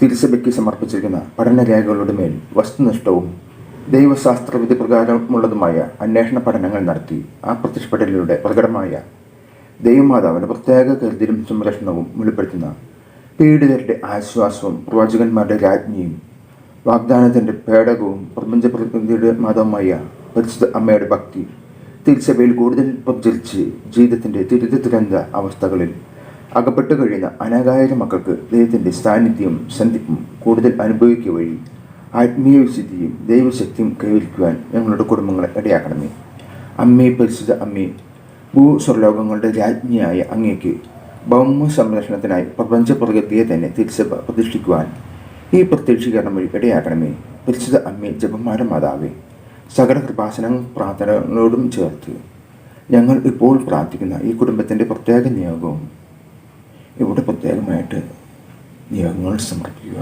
തിരുസഭയ്ക്ക് സമർപ്പിച്ചിരിക്കുന്ന പഠനരേഖകളുടെ മേൽ വസ്തുനിഷ്ഠവും ദൈവശാസ്ത്രവിധി പ്രകാരമുള്ളതുമായ അന്വേഷണ പഠനങ്ങൾ നടത്തി ആ പ്രത്യക്ഷപ്പെടലിലൂടെ പ്രകടമായ ദൈവമാതാവിന്റെ പ്രത്യേക കരുതലും സംരക്ഷണവും വെളിപ്പെടുത്തുന്ന പീഡിതരുടെ ആശ്വാസവും പ്രവാചകന്മാരുടെ രാജ്ഞിയും വാഗ്ദാനത്തിന്റെ പേടകവും പ്രപഞ്ച പ്രതിനിധിയുടെ മാതാവുമായ പരിശുദ്ധ അമ്മയുടെ ഭക്തി തിരുസഭയിൽ കൂടുതൽ പ്രചരിച്ച് ജീവിതത്തിന്റെ ദുരിതദുരന്ത അവസ്ഥകളിൽ അകപ്പെട്ടു കഴിയുന്ന അനേകായിരം മക്കൾക്ക് ദൈവത്തിന്റെ സാന്നിധ്യവും സന്ധിപ്പും കൂടുതൽ അനുഭവിക്കുക വഴി ആത്മീയ വിശുദ്ധിയും ദൈവശക്തിയും കൈവരിക്കുവാൻ ഞങ്ങളുടെ കുടുംബങ്ങളെ ഇടയാക്കണമേ. അമ്മേ പരിശുദ്ധ അമ്മേ ഭൂസ്വർലോകങ്ങളുടെ രാജ്ഞിയായ അങ്ങേക്ക് ഭൗമ സംരക്ഷണത്തിനായി പ്രപഞ്ച പ്രകൃതിയെ തന്നെ തിരിച്ചഭ പ്രതിഷ്ഠിക്കുവാൻ ഈ പ്രത്യക്ഷീകരണം വഴി ഇടയാക്കണമേ. പരിശുദ്ധ അമ്മേ ജപമാര മാതാവേ സകല കൃപാസന പ്രാർത്ഥനകളോടും ചേർത്ത് ഞങ്ങൾ ഇപ്പോൾ പ്രാർത്ഥിക്കുന്ന ഈ കുടുംബത്തിന്റെ പ്രത്യേക നിയോഗവും ഇവിടെ പ്രത്യേകമായിട്ട് ഞങ്ങൾ സമർപ്പിക്കുക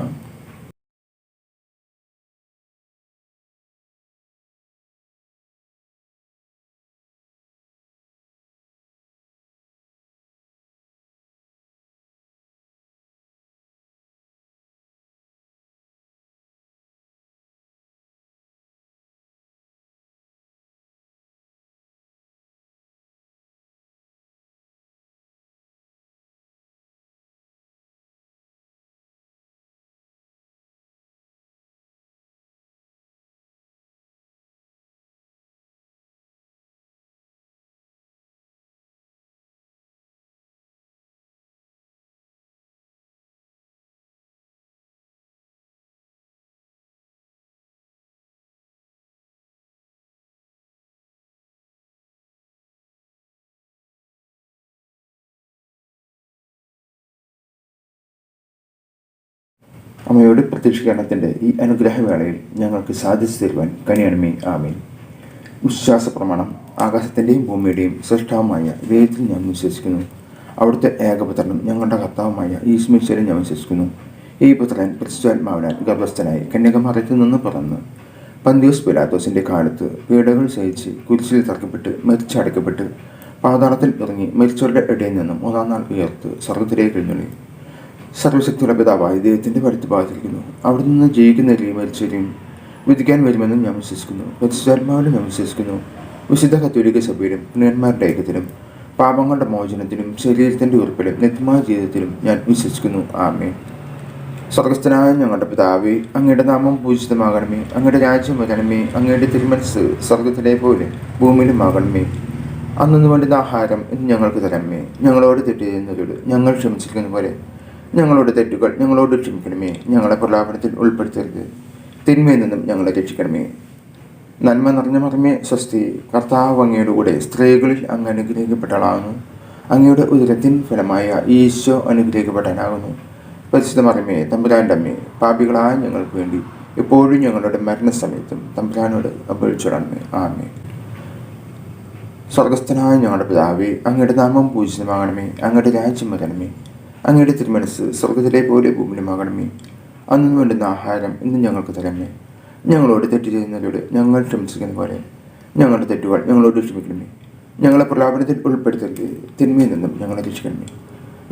അമ്മയുടെ പ്രത്യക്ഷീകരണത്തിന്റെ ഈ അനുഗ്രഹവേളയിൽ ഞങ്ങൾക്ക് സാധിച്ചു തരുവാൻ കനിയണമേ. ആമേൻ. വിശ്വാസ പ്രമാണം ആകാശത്തിന്റെയും ഭൂമിയുടെയും സൃഷ്ടാവുമായ ദൈവത്തിൽ ഞാൻ വിശ്വസിക്കുന്നു. അവിടുത്തെ ഏകപുത്രനും ഞങ്ങളുടെ കർത്താവുമായ ഈശ്മീശ്വരൻ ഞാൻ വിശ്വസിക്കുന്നു. ഈ പുത്രൻ ക്രിസ്തുവാത്മാവിനാൽ ഗർഭസ്ഥനായി കന്യകമറത്തിൽ നിന്ന് പിറന്ന് പന്തിയോസ് പിലാത്തോസിന്റെ കാലത്ത് പീഡകൾ സഹിച്ച് കുരിശിൽ തറക്കപ്പെട്ട് മരിച്ചടക്കപ്പെട്ട് പാതാളത്തിൽ ഇറങ്ങി മരിച്ചവരുടെ ഇടയിൽ നിന്നും മൂന്നാം നാൾ ഉയർത്ത് സ്വർഗത്തിലേക്ക് എഴുന്നള്ളി. സർവശക്തിയുള്ള പിതാവായ ദൈവത്തിന്റെ വലത്ത് ബാധിക്കുന്നു അവിടെ നിന്ന് ജീവിക്കുന്നവരെയും മരിച്ചവരെയും വിധിക്കാൻ വരുമെന്നും ഞാൻ വിശ്വസിക്കുന്നു. പരിശുദ്ധാത്മാവിലും ഞാൻ വിശ്വസിക്കുന്നു. വിശുദ്ധ കത്തോലിക്ക സഭയിലും പുണ്യന്മാരുടെ ഐക്യത്തിലും പാപങ്ങളുടെ മോചനത്തിലും ശരീരത്തിന്റെ ഉറപ്പിലും നിത്യമായ ജീവിതത്തിലും ഞാൻ വിശ്വസിക്കുന്നു. ആമേ സ്വർഗസ്ഥനായ ഞങ്ങളുടെ പിതാവേ അങ്ങയുടെ നാമം പൂജിതമാകണമേ. അങ്ങയുടെ രാജ്യം വരണമേ. അങ്ങയുടെ തിരുമനസ് സ്വർഗത്തിലെ പോലെ ഭൂമിയിലുമാകണമേ അന്നു വേണ്ടുന്ന ആഹാരം ഇന്ന് ഞങ്ങൾക്ക് തരമേ ഞങ്ങളോട് തെറ്റ് ഞങ്ങൾ ക്ഷമിച്ചിരിക്കുന്ന പോലെ ഞങ്ങളുടെ തെറ്റുകൾ ഞങ്ങളോട് ക്ഷമിക്കണമേ. ഞങ്ങളെ പ്രലാപനത്തിൽ ഉൾപ്പെടുത്തരുത്. തിന്മയിൽ നിന്നും ഞങ്ങളെ രക്ഷിക്കണമേ. നന്മ നിറഞ്ഞ മറമേ സ്വസ്തി. കർത്താവ് അങ്ങയുടെ കൂടെ സ്ത്രീകളിൽ അങ്ങ് അനുഗ്രഹിക്കപ്പെട്ടളാകുന്നു അങ്ങയുടെ ഉദരത്തിൻ ഫലമായ ഈശോ അനുഗ്രഹിക്കപ്പെടാനാകുന്നു. പരിശുദ്ധ മറമേ തമ്പുരാന്റെ അമ്മേ പാപികളായ ഞങ്ങൾക്ക് വേണ്ടി എപ്പോഴും ഞങ്ങളുടെ മരണസമയത്തും തമ്പുരാനോട് അപേക്ഷിച്ചിടണമേ ആമേ സ്വർഗസ്ഥനായ ഞങ്ങളുടെ പിതാവേ അങ്ങയുടെ നാമം പൂജിതമാകണമേ. അങ്ങയുടെ രാജ്യം വരണമേ. അങ്ങയുടെ തിരുമനസ് സ്വർഗത്തിലെ പോലെ ഭൂമിയിലുമാകണമേ അന്നു വേണ്ടുന്ന ആഹാരം ഇന്ന് ഞങ്ങൾക്ക് തരണമേ. ഞങ്ങളോട് തെറ്റ് ചെയ്യുന്നവരോട് ഞങ്ങൾ ക്ഷമിച്ചിരിക്കുന്ന പോലെ. ഞങ്ങളുടെ തെറ്റുകൾ ഞങ്ങളോട് ക്ഷമിക്കണമേ. ഞങ്ങളെ പ്രലാപനത്തിൽ ഉൾപ്പെടുത്തരുത്. തിന്മയിൽ നിന്നും ഞങ്ങളെ രക്ഷിക്കണമേ.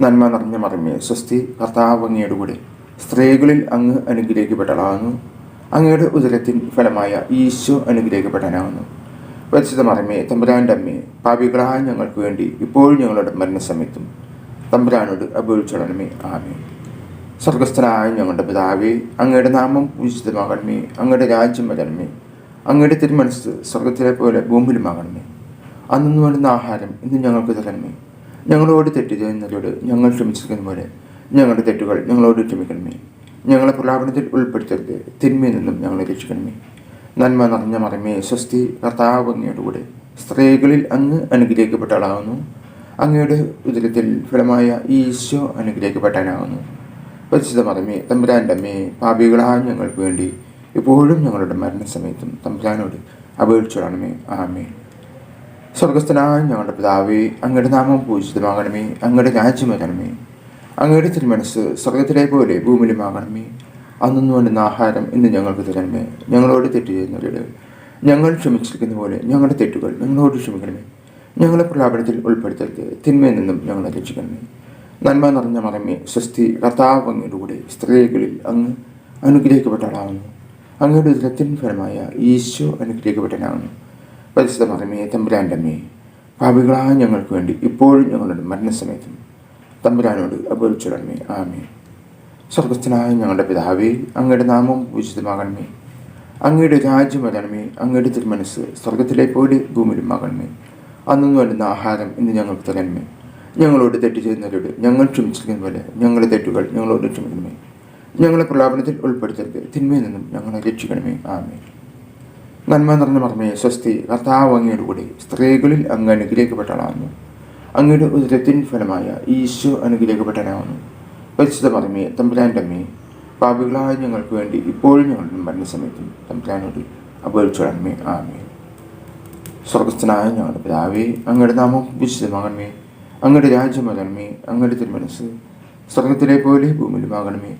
നന്മ നിറഞ്ഞ മറമേ സ്വസ്തി കർത്താവ് അങ്ങയുടെ കൂടെ. സ്ത്രീകളിൽ അങ്ങ് അനുഗ്രഹിക്കപ്പെട്ടളാകുന്നു അങ്ങയുടെ ഉദരത്തിൻ ഫലമായ ഈശോ അനുഗ്രഹിക്കപ്പെടാനാകുന്നു. പരിശുദ്ധ മറമേ തമ്പുരാന്റെ അമ്മേ പാപികളായ ഞങ്ങൾക്ക് വേണ്ടി ഇപ്പോഴും ഞങ്ങളുടെ മരണസമയത്തും തമ്പുരാനോട് അപേക്ഷിച്ചടണമേ ആമേ സ്വർഗസ്ഥനായ ഞങ്ങളുടെ പിതാവേ അങ്ങയുടെ നാമം പൂജിതമാകണമേ അങ്ങയുടെ രാജ്യം വരണമേ അങ്ങയുടെ തിരുമനസ് സ്വർഗത്തിലെ പോലെ ഭൂമിയിലുമാകണമേ. അന്നു വേണ്ടുന്ന ആഹാരം ഇന്ന് ഞങ്ങൾക്ക് തരണമേ. ഞങ്ങളോട് തെറ്റ് ചെയ്യുന്നവരോട് ഞങ്ങൾ ക്ഷമിച്ചിരിക്കുന്ന പോലെ ഞങ്ങളുടെ തെറ്റുകൾ ഞങ്ങളോട് ക്ഷമിക്കണമേ. ഞങ്ങളെ പ്രലാപനത്തിൽ ഉൾപ്പെടുത്തരുത് തിന്മയിൽ നിന്നും ഞങ്ങളെ രക്ഷിക്കണമേ. നന്മ നിറഞ്ഞ മറമേ സ്വസ്തി കർത്താവ് ഭംഗിയോടുകൂടെ സ്ത്രീകളിൽ അങ്ങ് അനുഗ്രഹിക്കപ്പെട്ട ആളാകുന്നു അങ്ങയുടെ ഉദരത്തിൽ ഫലമായ ഈശോ അനുഗ്രഹിക്കപ്പെട്ടാനാകുന്നു പരിശുദ്ധ മതമേ തമ്പുരാന്റെ അമ്മേ പാപികളായ ഞങ്ങൾക്ക് വേണ്ടി ഇപ്പോഴും ഞങ്ങളുടെ മരണസമയത്തും തമ്പുരാനോട് അപേക്ഷിച്ചോളണമേ. ആമേ സ്വർഗസ്ഥനായ ഞങ്ങളുടെ പിതാവേ അങ്ങയുടെ നാമം പൂജിതമാകണമേ അങ്ങയുടെ രാജ്യം വരണമേ. അങ്ങയുടെ തിരുമനസ് സ്വർഗത്തിലെ പോലെ ഭൂമിയിലുമാകണമേ. അന്നു വേണ്ടുന്ന ആഹാരം ഇന്ന് ഞങ്ങൾക്ക് തരണമേ. ഞങ്ങളോട് തെറ്റ് ചെയ്യുന്നവരോട് ഞങ്ങൾ ക്ഷമിച്ചിരിക്കുന്ന പോലെ ഞങ്ങളുടെ തെറ്റുകൾ ഞങ്ങളോട് ക്ഷമിക്കണമേ. ഞങ്ങളെ പ്രലാപനത്തിൽ ഉൾപ്പെടുത്തരുത്. തിന്മയിൽ നിന്നും ഞങ്ങളെ രക്ഷിക്കണമേ. നന്മ നിറഞ്ഞ മറമേ സ്വസ്തി കർത്താവ് സ്ത്രീകളിൽ അങ്ങ് അനുഗ്രഹിക്കപ്പെട്ട ആളാവുന്നു അങ്ങയുടെ ദുരത്തിൻ ഫലമായ ഈശോ അനുഗ്രഹിക്കപ്പെട്ടനാകുന്നു പരിശുദ്ധ മറമേ തമ്പുരാന്റെ പാപികളായ ഞങ്ങൾക്ക് വേണ്ടി ഇപ്പോഴും ഞങ്ങളുടെ മരണസമയത്തും തമ്പുരാനോട് അപേക്ഷിച്ചിടണമേ. ആമേ സ്വർഗസ്ഥനായ ഞങ്ങളുടെ പിതാവേ അങ്ങയുടെ നാമം പൂജിതമാകണമേ അങ്ങയുടെ രാജ്യം വരണമേ. അങ്ങയുടെ തിരുമനസ് സ്വർഗത്തിലെ പോലെ ഭൂമിയിലുമാകണമേ അന്നു വേണ്ടുന്ന ആഹാരം ഇന്ന് ഞങ്ങൾക്ക് തരണമേ. ഞങ്ങളോട് തെറ്റ് ചെയ്യുന്നവരോട് ഞങ്ങൾ ക്ഷമിച്ചിരിക്കുന്ന പോലെ ഞങ്ങളുടെ തെറ്റുകൾ ഞങ്ങളോട് ക്ഷമിക്കണമേ. ഞങ്ങളെ പ്രലാപനത്തിൽ ഉൾപ്പെടുത്തരുത്. തിന്മയിൽ നിന്നും ഞങ്ങളെ രക്ഷിക്കണമേ. ആമേ നന്മ നിറഞ്ഞ മർമ്മയെ സ്വസ്തി കർത്താവ് അങ്ങയുടെ കൂടെ സ്ത്രീകളിൽ അങ്ങ് അനുഗ്രഹിക്കപ്പെട്ടവളാകുന്നു. അങ്ങയുടെ ഉദരത്തിൻ ഫലമായ ഈശോ അനുഗ്രഹിക്കപ്പെട്ടവനാകുന്നു. പരിശുദ്ധ മർമ്മേ തമ്പുരാന്റെ അമ്മേ പാപികളായ ഞങ്ങൾക്ക് വേണ്ടി ഇപ്പോഴും ഞങ്ങളുടെ മരണസമയത്തും തമ്പുരാനോട് അപേക്ഷിച്ചോളണമേ. ആമേ സ്വർഗസ്ഥനായ ഞങ്ങളുടെ പിതാവേ അങ്ങയുടെ നാമം വിശുദ്ധമാകണമേ. അങ്ങയുടെ രാജ്യം അങ്ങയുടെ തിരുമനസ് സ്വർഗത്തിലെ പോലെ ഭൂമിയിലുമാകണമേ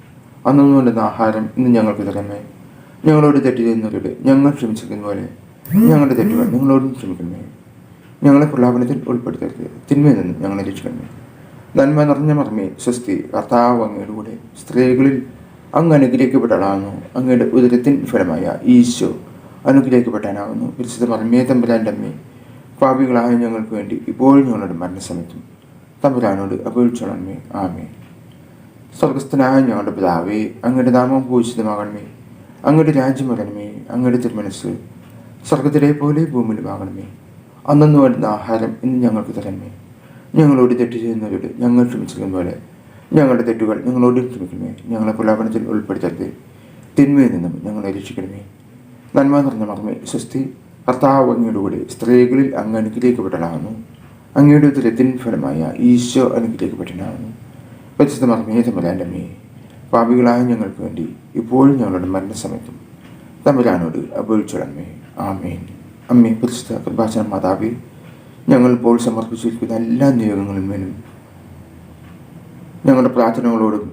അന്നു വേണ്ടുന്ന ആഹാരം ഇന്ന് ഞങ്ങൾക്ക് തരണമേ. ഞങ്ങളോട് തെറ്റ് ചെയ്യുന്നവരുടെ ഞങ്ങൾ ക്ഷമിച്ചിരിക്കുന്ന പോലെ ഞങ്ങളുടെ തെറ്റുകൾ ഞങ്ങളോടും ക്ഷമിക്കണമേ. ഞങ്ങളെ പ്രലാപനത്തിൽ ഉൾപ്പെടുത്തരുത്. തിന്മയിൽ നിന്ന് ഞങ്ങളെ രക്ഷിക്കണമേ. നന്മ നിറഞ്ഞ മറമേ സ്വസ്തി കർത്താവ് അങ്ങയുടെ കൂടെ സ്ത്രീകളിൽ അങ്ങ് അനുഗ്രഹിക്കപ്പെട്ടവളാകുന്നു. അങ്ങയുടെ ഉദരത്തിൻ ഫലമായ ഈശോ അനുഗ്രഹിക്കപ്പെട്ടാനാകുന്നു വിശുദ്ധ പറമേ തമ്പുരാന്റെ അമ്മേ പാപികളായ ഞങ്ങൾക്ക് വേണ്ടി ഇപ്പോഴും ഞങ്ങളുടെ മരണസമയത്തും തമ്പുരാനോട് അപേക്ഷിച്ചോളമേ ആമേ സ്വർഗസ്ഥനായ ഞങ്ങളുടെ പിതാവേ അങ്ങയുടെ നാമം പൂജിതമാകണമേ. അങ്ങയുടെ രാജ്യം വരണമേ. അങ്ങയുടെ തിരുമനസ് സ്വർഗത്തിലെ പോലെ ഭൂമിയിലുമാകണമേ അന്നു വേണ്ടുന്ന ആഹാരം ഇന്ന് ഞങ്ങൾക്ക് തരണമേ. ഞങ്ങളോട് തെറ്റ് ചെയ്യുന്നവരോട് ഞങ്ങൾ ക്ഷമിച്ചിരിക്കുന്ന പോലെ ഞങ്ങളുടെ തെറ്റുകൾ ഞങ്ങളോട് ക്ഷമിക്കണമേ. ഞങ്ങളെ പ്രലാപനത്തിൽ ഉൾപ്പെടുത്തരുത്. തിന്മയിൽ നിന്നും ഞങ്ങളെ രക്ഷിക്കണമേ. നന്മ നിറഞ്ഞ മർമ്മേ സ്വസ്തി. കർത്താവ് അങ്ങയുടെ കൂടെ സ്ത്രീകളിൽ അങ്ങ് അനുഗ്രഹിക്കപ്പെട്ടവളാകുന്നു അങ്ങയുടെ ഉദരത്തിൻ ഫലമായ ഈശോ അനുഗ്രഹിക്കപ്പെട്ടനാകുന്നു പരിശുദ്ധ മർമ്മയെ തമ്പലാന്റെ അമ്മയെ പാപികളായ ഞങ്ങൾക്ക് വേണ്ടി ഇപ്പോഴും ഞങ്ങളുടെ മരണസമയത്തും തമ്പലാനോട് അപേക്ഷിച്ചിടമേ ആമേൻ. അമ്മേ പരിശുദ്ധ കൃപാചന മാതാവി ഞങ്ങൾ ഇപ്പോൾ സമർപ്പിച്ചിരിക്കുന്ന എല്ലാ നിയോഗങ്ങളിന്മേലും ഞങ്ങളുടെ പ്രാർത്ഥനകളോടും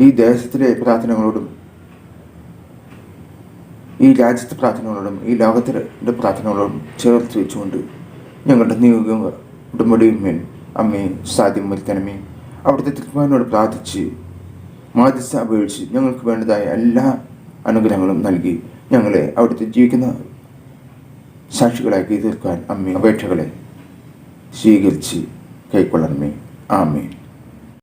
ഈ ദേശത്തിലെ പ്രാർത്ഥനകളോടും ഈ രാജ്യത്തെ പ്രാർത്ഥനകളോടും ഈ ലോകത്തിന്റെ പ്രാർത്ഥനകളോടും ചേർത്ത് വെച്ചുകൊണ്ട് ഞങ്ങളുടെ നിയോഗം ഉടമ്പടിയും മേൽ അമ്മയും സാധ്യം വരുത്തണമേ. അവിടുത്തെ തിരുമാനോട് പ്രാർത്ഥിച്ച് മാധ്യസ്ഥ അപേക്ഷിച്ച് ഞങ്ങൾക്ക് വേണ്ടതായ എല്ലാ അനുഗ്രഹങ്ങളും നൽകി ഞങ്ങളെ അവിടുത്തെ ജീവിക്കുന്ന സാക്ഷികളാക്കി തീർക്കാൻ അമ്മ അപേക്ഷകളെ സ്വീകരിച്ച് കൈക്കൊള്ളണമേ. ആമേ